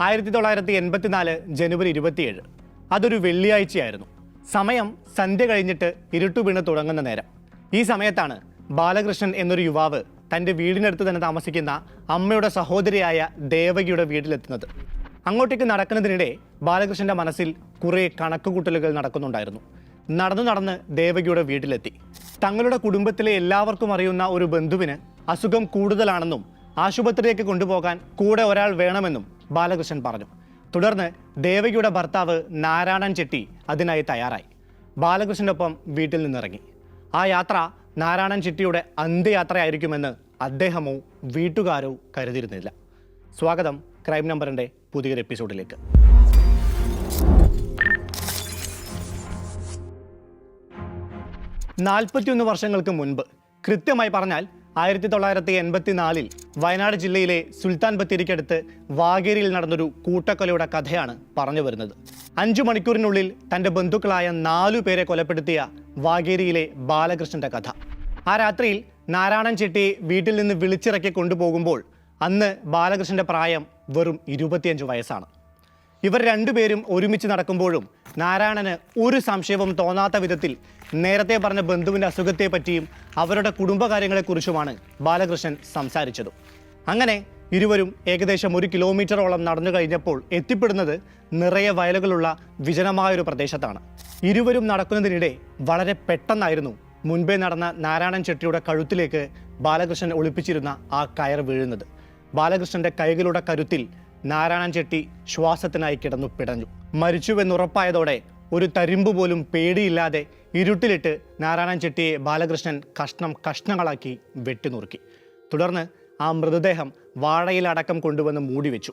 ആയിരത്തി തൊള്ളായിരത്തി എൺപത്തിനാല് ജനുവരി ഇരുപത്തിയേഴ്. അതൊരു വെള്ളിയാഴ്ചയായിരുന്നു. സമയം സന്ധ്യ കഴിഞ്ഞിട്ട് ഇരുട്ടു വീണ് തുടങ്ങുന്ന നേരം. ഈ സമയത്താണ് ബാലകൃഷ്ണൻ എന്നൊരു യുവാവ് തന്റെ വീടിനടുത്ത് തന്നെ താമസിക്കുന്ന അമ്മയുടെ സഹോദരിയായ ദേവകിയുടെ വീട്ടിലെത്തുന്നത്. അങ്ങോട്ടേക്ക് നടക്കുന്നതിനിടെ ബാലകൃഷ്ണന്റെ മനസ്സിൽ കുറേ കണക്കുകൂട്ടലുകൾ നടക്കുന്നുണ്ടായിരുന്നു. നടന്നു നടന്ന് ദേവകിയുടെ വീട്ടിലെത്തി. തങ്ങളുടെ കുടുംബത്തിലെ എല്ലാവർക്കും അറിയുന്ന ഒരു ബന്ധുവിന് അസുഖം കൂടുതലാണെന്നും ആശുപത്രിയിലേക്ക് കൊണ്ടുപോകാൻ കൂടെ ഒരാൾ വേണമെന്നും ബാലകൃഷ്ണൻ പറഞ്ഞു. തുടർന്ന് ദേവകിയുടെ ഭർത്താവ് നാരായണൻ ചെട്ടി അതിനായി തയ്യാറായി. ബാലകൃഷ്ണനൊപ്പം വീട്ടിൽ നിന്നിറങ്ങി. ആ യാത്ര നാരായണൻ ചെട്ടിയുടെ അന്ത്യയാത്രയായിരിക്കുമെന്ന് അദ്ദേഹമോ വീട്ടുകാരോ കരുതിയിരുന്നില്ല. സ്വാഗതം ക്രൈം നമ്പറിന്റെ പുതിയൊരു എപ്പിസോഡിലേക്ക്. നാൽപ്പത്തിയൊന്ന് വർഷങ്ങൾക്ക് മുൻപ് കൃത്യമായി പറഞ്ഞാൽ ആയിരത്തി തൊള്ളായിരത്തി എൺപത്തിനാലിൽ വയനാട് ജില്ലയിലെ സുൽത്താൻ ബത്തേരിക്കടുത്ത് വാഗേരിയിൽ നടന്നൊരു കൂട്ടക്കൊലയുടെ കഥയാണ് പറഞ്ഞു വരുന്നത്. അഞ്ചു മണിക്കൂറിനുള്ളിൽ തന്റെ ബന്ധുക്കളായ നാലു പേരെ കൊലപ്പെടുത്തിയ വാഗേരിയിലെ ബാലകൃഷ്ണന്റെ കഥ. ആ രാത്രിയിൽ നാരായണൻ ചെട്ടിയെ വീട്ടിൽ നിന്ന് വിളിച്ചിറക്കി കൊണ്ടുപോകുമ്പോൾ അന്ന് ബാലകൃഷ്ണന്റെ പ്രായം വെറും ഇരുപത്തിയഞ്ച് വയസ്സാണ്. ഇവർ രണ്ടുപേരും ഒരുമിച്ച് നടക്കുമ്പോഴും നാരായണന് ഒരു സംശയവും തോന്നാത്ത വിധത്തിൽ നേരത്തെ പറഞ്ഞ ബന്ധുവിന്റെ അസുഖത്തെപ്പറ്റിയും അവരുടെ കുടുംബകാര്യങ്ങളെക്കുറിച്ചുമാണ് ബാലകൃഷ്ണൻ സംസാരിച്ചത്. അങ്ങനെ ഇരുവരും ഏകദേശം ഒരു കിലോമീറ്ററോളം നടന്നു കഴിഞ്ഞപ്പോൾ എത്തിപ്പെടുന്നത് നിറയെ വയലുകളുള്ള വിജനമായൊരു പ്രദേശത്താണ്. ഇരുവരും നടക്കുന്നതിനിടെ വളരെ പെട്ടെന്നായിരുന്നു മുൻപേ നടന്ന നാരായണൻ ചെട്ടിയുടെ കഴുത്തിലേക്ക് ബാലകൃഷ്ണൻ ഒളിപ്പിച്ചിരുന്ന ആ കയർ വീഴുന്നത്. ബാലകൃഷ്ണന്റെ കൈകളുടെ കരുത്തിൽ നാരായണൻ ചെട്ടി ശ്വാസത്തിനായി കിടന്നു പിടഞ്ഞു. മരിച്ചുവെന്നുറപ്പായതോടെ ഒരു തരിമ്പ് പോലും പേടിയില്ലാതെ ഇരുട്ടിലിട്ട് നാരായണൻ ചെട്ടിയെ ബാലകൃഷ്ണൻ കഷ്ണം കഷ്ണങ്ങളാക്കി വെട്ടിനുറുക്കി. തുടർന്ന് ആ മൃതദേഹം വാഴയിലടക്കം കൊണ്ടുവന്ന് മൂടി വെച്ചു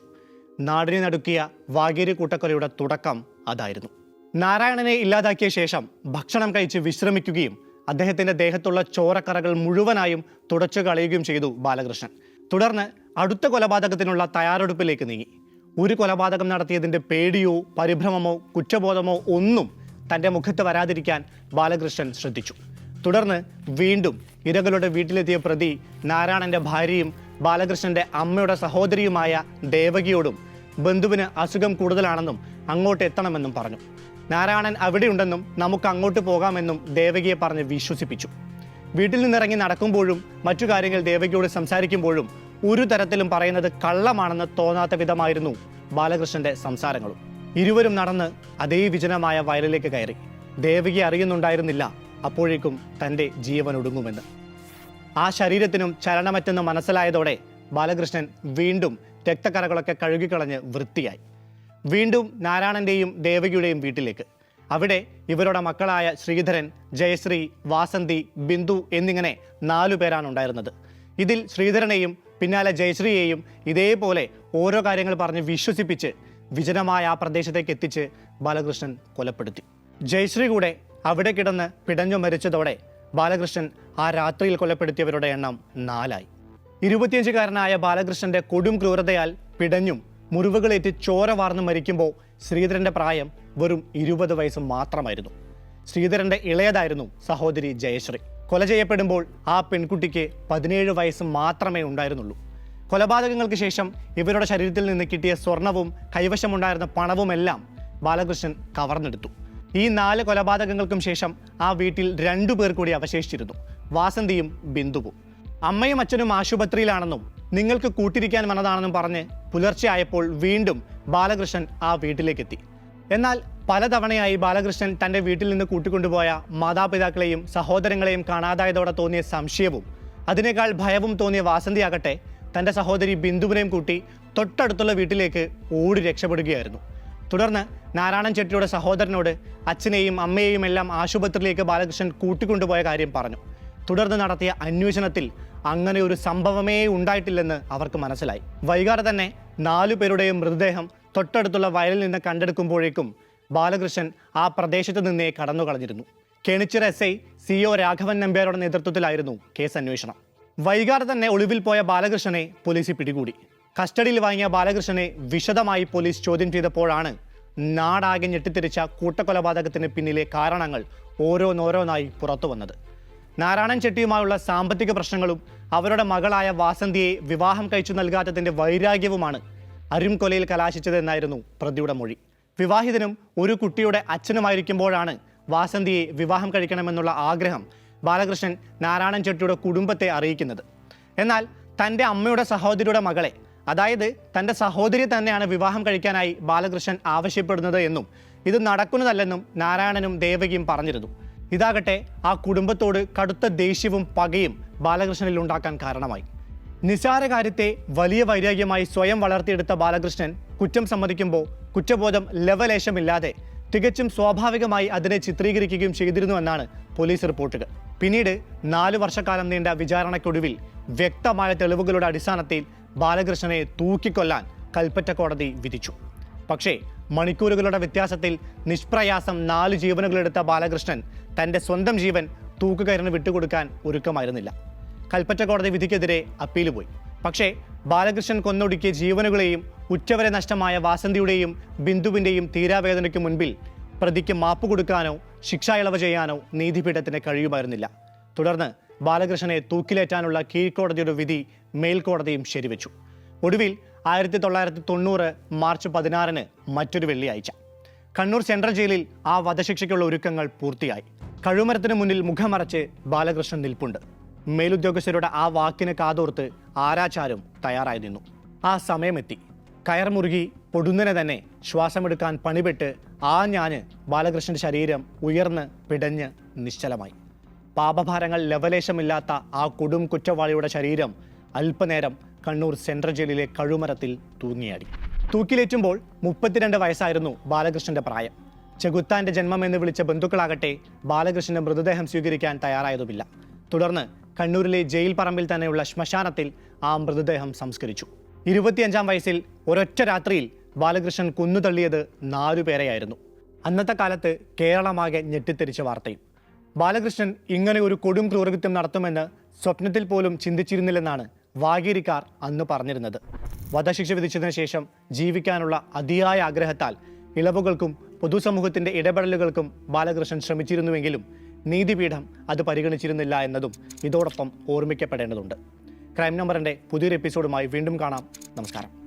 നാടിനെ നടുക്കിയ വാഗേരി കൂട്ടക്കൊലയുടെ തുടക്കം അതായിരുന്നു. നാരായണനെ ഇല്ലാതാക്കിയ ശേഷം ഭക്ഷണം കഴിച്ച് വിശ്രമിക്കുകയും അദ്ദേഹത്തിന്റെ ദേഹത്തുള്ള ചോരക്കറകൾ മുഴുവനായും തുടച്ചു കളയുകയും ചെയ്തു ബാലകൃഷ്ണൻ. തുടർന്ന് അടുത്ത കൊലപാതകത്തിനുള്ള തയ്യാറെടുപ്പിലേക്ക് നീങ്ങി. ഒരു കൊലപാതകം നടത്തിയതിന്റെ പേടിയോ പരിഭ്രമമോ കുറ്റബോധമോ ഒന്നും തന്റെ മുഖത്ത് വരാതിരിക്കാൻ ബാലകൃഷ്ണൻ ശ്രദ്ധിച്ചു. തുടർന്ന് വീണ്ടും ഇരകളുടെ വീട്ടിലെത്തിയ പ്രതി നാരായണന്റെ ഭാര്യയും ബാലകൃഷ്ണന്റെ അമ്മയുടെ സഹോദരിയുമായ ദേവകിയോടും ബന്ധുവിന് അസുഖം കൂടുതലാണെന്നും അങ്ങോട്ട് എത്തണമെന്നും പറഞ്ഞു. നാരായണൻ അവിടെയുണ്ടെന്നും നമുക്ക് അങ്ങോട്ട് പോകാമെന്നും ദേവകിയെ പറഞ്ഞ് വിശ്വസിപ്പിച്ചു. വീട്ടിൽ നിന്നിറങ്ങി നടക്കുമ്പോഴും മറ്റു കാര്യങ്ങൾ ദേവകിയോട് സംസാരിക്കുമ്പോഴും ഒരു തരത്തിലും പറയുന്നത് കള്ളമാണെന്ന് തോന്നാത്ത വിധമായിരുന്നു ബാലകൃഷ്ണന്റെ സംസാരങ്ങളും. ഇരുവരും നടന്ന് അതേ വിജനമായ വയലിലേക്ക് കയറി. ദേവകി അറിയുന്നുണ്ടായിരുന്നില്ല അപ്പോഴേക്കും തന്റെ ജീവൻ ഒടുങ്ങുമെന്ന്. ആ ശരീരത്തിനും ചലനമറ്റെന്ന് മനസ്സിലായതോടെ ബാലകൃഷ്ണൻ വീണ്ടും രക്തക്കറകളൊക്കെ കഴുകിക്കളഞ്ഞ് വൃത്തിയായി. വീണ്ടും നാരായണന്റെയും ദേവകിയുടെയും വീട്ടിലേക്ക്. അവിടെ ഇവരുടെ മക്കളായ ശ്രീധരൻ ജയശ്രീ വാസന്തി ബിന്ദു എന്നിങ്ങനെ നാലു പേരാണ് ഉണ്ടായിരുന്നത് ഇതിൽ ശ്രീധരനെയും പിന്നാലെ ജയശ്രീയെയും ഇതേപോലെ ഓരോ കാര്യങ്ങൾ പറഞ്ഞ് വിശ്വസിപ്പിച്ച് വിജനമായ ആ പ്രദേശത്തേക്ക് എത്തിച്ച് ബാലകൃഷ്ണൻ കൊലപ്പെടുത്തി. ജയശ്രീ കൂടെ അവിടെ കിടന്ന് പിടഞ്ഞു മരിച്ചതോടെ ബാലകൃഷ്ണൻ ആ രാത്രിയിൽ കൊലപ്പെടുത്തിയവരുടെ എണ്ണം നാലായി. ഇരുപത്തിയഞ്ചുകാരനായ ബാലകൃഷ്ണന്റെ കൊടും ക്രൂരതയാൽ പിടഞ്ഞും മുറിവുകളേറ്റ് ചോര വാർന്ന് മരിക്കുമ്പോൾ ശ്രീധരന്റെ പ്രായം വെറും ഇരുപത് വയസ്സ് മാത്രമായിരുന്നു. ശ്രീധരന്റെ ഇളയതായിരുന്നു സഹോദരി ജയശ്രീ. കൊല ചെയ്യപ്പെടുമ്പോൾ ആ പെൺകുട്ടിക്ക് പതിനേഴ് വയസ്സ് മാത്രമേ ഉണ്ടായിരുന്നുള്ളൂ. കൊലപാതകങ്ങൾക്ക് ശേഷം ഇവരുടെ ശരീരത്തിൽ നിന്ന് കിട്ടിയ സ്വർണവും കൈവശമുണ്ടായിരുന്ന പണവുമെല്ലാം ബാലകൃഷ്ണൻ കവർന്നെടുത്തു. ഈ നാല് കൊലപാതകങ്ങൾക്കും ശേഷം ആ വീട്ടിൽ രണ്ടു പേർ കൂടി അവശേഷിച്ചിരുന്നു. വാസന്തിയും ബിന്ദുവും. അമ്മയും അച്ഛനും ആശുപത്രിയിലാണെന്നും നിങ്ങൾക്ക് കൂട്ടിരിക്കാൻ വന്നതാണെന്നും പറഞ്ഞ് പുലർച്ചെ വീണ്ടും ബാലകൃഷ്ണൻ ആ വീട്ടിലേക്കെത്തി. എന്നാൽ പലതവണയായി ബാലകൃഷ്ണൻ തന്റെ വീട്ടിൽ നിന്ന് കൂട്ടിക്കൊണ്ടുപോയ മാതാപിതാക്കളെയും സഹോദരങ്ങളെയും കാണാതായതോടെ തോന്നിയ സംശയവും അതിനേക്കാൾ ഭയവും തോന്നിയ വാസന്തിയാകട്ടെ തന്റെ സഹോദരി ബിന്ദുവിനെയും കൂട്ടി തൊട്ടടുത്തുള്ള വീട്ടിലേക്ക് ഓടി രക്ഷപ്പെടുകയായിരുന്നു. തുടർന്ന് നാരായണൻ ചെട്ടിയുടെ സഹോദരനോട് അച്ഛനെയും അമ്മയെയും എല്ലാം ആശുപത്രിയിലേക്ക് ബാലകൃഷ്ണൻ കൂട്ടിക്കൊണ്ടുപോയ കാര്യം പറഞ്ഞു. തുടർന്ന് നടത്തിയ അന്വേഷണത്തിൽ അങ്ങനെ ഒരു സംഭവമേ ഉണ്ടായിട്ടില്ലെന്ന് അവർക്ക് മനസ്സിലായി. വൈകാതെ തന്നെ നാലു പേരുടെയും മൃതദേഹം തൊട്ടടുത്തുള്ള വയലിൽ നിന്ന് കണ്ടെടുക്കുമ്പോഴേക്കും ബാലകൃഷ്ണൻ ആ പ്രദേശത്ത് നിന്നേ കടന്നു കളഞ്ഞിരുന്നു. Kenichira S I C O Raghavan നമ്പ്യാരുടെ നേതൃത്വത്തിലായിരുന്നു കേസ് അന്വേഷണം. വൈകാതെ തന്നെ ഒളിവിൽ പോയ ബാലകൃഷ്ണനെ പോലീസ് പിടികൂടി. കസ്റ്റഡിയിൽ വാങ്ങിയ ബാലകൃഷ്ണനെ വിശദമായി പോലീസ് ചോദ്യം ചെയ്തപ്പോഴാണ് നാടാകെ ഞെട്ടിത്തിരിച്ച കൂട്ടക്കൊലപാതകത്തിന് പിന്നിലെ കാരണങ്ങൾ ഓരോന്നോരോന്നായി പുറത്തു വന്നത്. നാരായണൻ ചെട്ടിയുമായുള്ള സാമ്പത്തിക പ്രശ്നങ്ങളും അവരുടെ മകളായ വാസന്തിയെ വിവാഹം കഴിച്ചു നൽകാത്തതിന്റെ വൈരാഗ്യവുമാണ് അരും കൊലയിൽ കലാശിച്ചതെന്നായിരുന്നു പ്രതിയുടെ മൊഴി. വിവാഹിതനും ഒരു കുട്ടിയുടെ അച്ഛനുമായിരിക്കുമ്പോഴാണ് വാസന്തിയെ വിവാഹം കഴിക്കണമെന്നുള്ള ആഗ്രഹം ബാലകൃഷ്ണൻ നാരായണൻ ചെട്ടിയുടെ കുടുംബത്തെ അറിയിക്കുന്നത്. എന്നാൽ തന്റെ അമ്മയുടെ സഹോദരിയുടെ മകളെ അതായത് തന്റെ സഹോദരി തന്നെയാണ് വിവാഹം കഴിക്കാനായി ബാലകൃഷ്ണൻ ആവശ്യപ്പെടുന്നത് എന്നും ഇത് നടക്കുന്നതല്ലെന്നും നാരായണനും ദേവകിയും പറഞ്ഞിരുന്നു. ഇതാകട്ടെ ആ കുടുംബത്തോട് കടുത്ത ദേഷ്യവും പകയും ബാലകൃഷ്ണനിൽ ഉണ്ടാക്കാൻ കാരണമായി. നിസാര കാര്യത്തെ വലിയ വൈരാഗ്യമായി സ്വയം വളർത്തിയെടുത്ത ബാലകൃഷ്ണൻ കുറ്റം സമ്മതിക്കുമ്പോൾ കുറ്റബോധം ലവലേശമില്ലാതെ തികച്ചും സ്വാഭാവികമായി അതിനെ ചിത്രീകരിക്കുകയും ചെയ്തിരുന്നു എന്നാണ് പോലീസ് റിപ്പോർട്ടുകൾ. പിന്നീട് നാലു വർഷക്കാലം നീണ്ട വിചാരണയ്ക്കൊടുവിൽ വ്യക്തമായ തെളിവുകളുടെ അടിസ്ഥാനത്തിൽ ബാലകൃഷ്ണനെ തൂക്കിക്കൊല്ലാൻ കൽപ്പറ്റ കോടതി വിധിച്ചു. പക്ഷേ മണിക്കൂറുകളുടെ വ്യത്യാസത്തിൽ നിഷ്പ്രയാസം നാല് ജീവനുകളെടുത്ത ബാലകൃഷ്ണൻ തന്റെ സ്വന്തം ജീവൻ തൂക്കുകയറിന് വിട്ടുകൊടുക്കാൻ ഒരുക്കമായിരുന്നില്ല. കൽപ്പറ്റ കോടതി വിധിക്കെതിരെ അപ്പീൽ പോയി പക്ഷേ ബാലകൃഷ്ണൻ കൊന്നൊടുക്കിയ ജീവനുകളെയും ഉറ്റവരെ നഷ്ടമായ വാസന്തിയുടെയും ബിന്ദുവിന്റെയും തീരാവേദനയ്ക്ക് മുൻപിൽ പ്രതിക്ക് മാപ്പ് കൊടുക്കാനോ ശിക്ഷ ഇളവ് ചെയ്യാനോ നീതിപീഠത്തിന് കഴിയുമായിരുന്നില്ല. തുടർന്ന് ബാലകൃഷ്ണനെ തൂക്കിലേറ്റാനുള്ള കീഴ്ക്കോടതിയുടെ വിധി മേൽക്കോടതിയും ശരിവെച്ചു. ഒടുവിൽ ആയിരത്തി തൊള്ളായിരത്തി തൊണ്ണൂറ് മാർച്ച് പതിനാറിന് മറ്റൊരു വെള്ളിയാഴ്ച. കണ്ണൂർ സെൻട്രൽ ജയിലിൽ ആ വധശിക്ഷയ്ക്കുള്ള ഒരുക്കങ്ങൾ പൂർത്തിയായി. കഴുമരത്തിന് മുന്നിൽ മുഖമറച്ച് ബാലകൃഷ്ണൻ നിൽപ്പുണ്ട്. മേലുദ്യോഗസ്ഥരുടെ ആ വാക്കിന് കാതോർത്ത് ആരാചാരും തയ്യാറായി നിന്നു. ആ സമയമെത്തി. കയർ മുറുകി പൊടുന്നനെ തന്നെ ശ്വാസമെടുക്കാൻ പണിപെട്ട് ആ ഞാൻ ബാലകൃഷ്ണന്റെ ശരീരം ഉയർന്ന് പിടഞ്ഞ് നിശ്ചലമായി. പാപഭാരങ്ങൾ ലവലേശമില്ലാത്ത ആ കൊടും കുറ്റവാളിയുടെ ശരീരം അല്പനേരം കണ്ണൂർ സെൻട്രൽ ജയിലിലെ കഴുമരത്തിൽ തൂങ്ങിയാടി. തൂക്കിലേറ്റുമ്പോൾ മുപ്പത്തിരണ്ട് വയസ്സായിരുന്നു ബാലകൃഷ്ണന്റെ പ്രായം. ചെകുത്താന്റെ ജന്മം എന്ന് വിളിച്ച ബന്ധുക്കളാകട്ടെ ബാലകൃഷ്ണന്റെ മൃതദേഹം സ്വീകരിക്കാൻ തയ്യാറായതുമില്ല. തുടർന്ന് കണ്ണൂരിലെ ജയിൽ പറമ്പിൽ തന്നെയുള്ള ശ്മശാനത്തിൽ ആ മൃതദേഹം സംസ്കരിച്ചു. ഇരുപത്തിയഞ്ചാം വയസ്സിൽ ഒരൊറ്റ രാത്രിയിൽ ബാലകൃഷ്ണൻ കൊന്നുതള്ളിയത് നാലുപേരെയായിരുന്നു അന്നത്തെ കാലത്ത് കേരളമാകെ ഞെട്ടിത്തെരിച്ച വാർത്തയും. ബാലകൃഷ്ണൻ ഇങ്ങനെ ഒരു കൊടും ക്രൂരകൃത്യം നടത്തുമെന്ന് സ്വപ്നത്തിൽ പോലും ചിന്തിച്ചിരുന്നില്ലെന്നാണ് വാഗീരിക്കാർ അന്ന് പറഞ്ഞിരുന്നത്. വധശിക്ഷ വിധിച്ചതിന് ശേഷം ജീവിക്കാനുള്ള അതിയായ ആഗ്രഹത്താൽ ഇളവുകൾക്കും പൊതുസമൂഹത്തിന്റെ ഇടപെടലുകൾക്കും ബാലകൃഷ്ണൻ ശ്രമിച്ചിരുന്നുവെങ്കിലും നീതിപീഠം അത് പരിഗണിച്ചിരുന്നില്ല എന്നതും ഇതോടൊപ്പം ഓർമ്മിക്കപ്പെടേണ്ടതുണ്ട്. ക്രൈം നമ്പറിന്റെ പുതിയൊരു എപ്പിസോഡുമായി വീണ്ടും കാണാം. നമസ്കാരം.